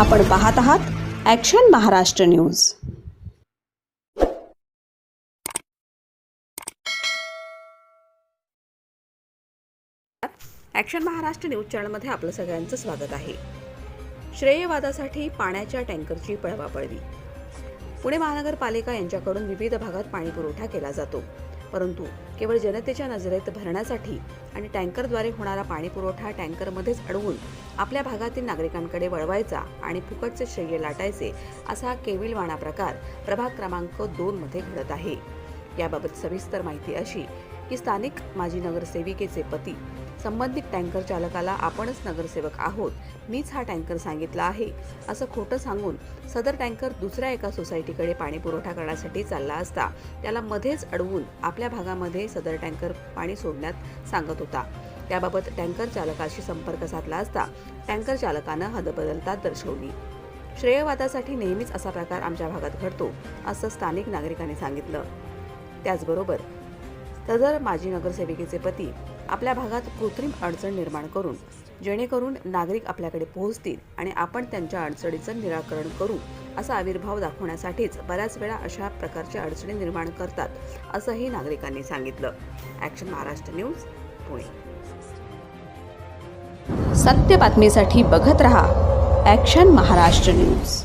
आपण पाहत आहात action Maharashtra news action Maharashtra news चॅनलमध्ये आपलं सगळ्यांचं स्वागत आहे. श्रेयवादासाठी पाण्याच्या टँकरची पळवापळवी. पुणे महानगरपालिका यांच्याकडून विविध भागात पाणी पुरवठा केला जातो. परंतु केवळ जनतेच्या नजरेत भरण्यासाठी आणि टँकरद्वारे होणारा पाणी पुरवठा टँकरमध्येच अडवून आपल्या भागातील नागरिकांकडे वळवायचा आणि फुकटचे श्रेय लाटायचे असा केविलवाणा प्रकार प्रभाग क्रमांक दोनमध्ये घडत आहे. याबाबत सविस्तर माहिती अशी की स्थानिक माजी नगरसेविकेचे पती संबंधित टँकर चालकाला आपणच नगरसेवक आहोत मीच हा टँकर सांगितला आहे असं खोटं सांगून सदर टँकर दुसऱ्या एका सोसायटीकडे पाणी पुरवठा करण्यासाठी चालला असता त्याला मध्येच अडवून आपल्या भागामध्ये सदर टँकर पाणी सोडण्यात सांगत होता. त्याबाबत टँकर चालकाशी संपर्क साधला असता टँकर चालकानं हदबदलता दर्शवली. श्रेयवादासाठी नेहमीच असा प्रकार आमच्या भागात घडतो असं स्थानिक नागरिकांनी सांगितलं. त्याचबरोबर सदर माजी नगरसेविकेचे पती आपल्या भागात कृत्रिम अडचण निर्माण करून जेणेकरून नागरिक आपल्याकडे पोहोचतील आणि आपण त्यांच्या अडचणीचं निराकरण करू असा आविर्भाव दाखवण्यासाठीच बऱ्याच वेळा अशा प्रकारच्या अडचणी निर्माण करतात असंही नागरिकांनी सांगितलं. Action Maharashtra news Pune. सत्य बातमीसाठी बघत रहा ॲक्शन महाराष्ट्र न्यूज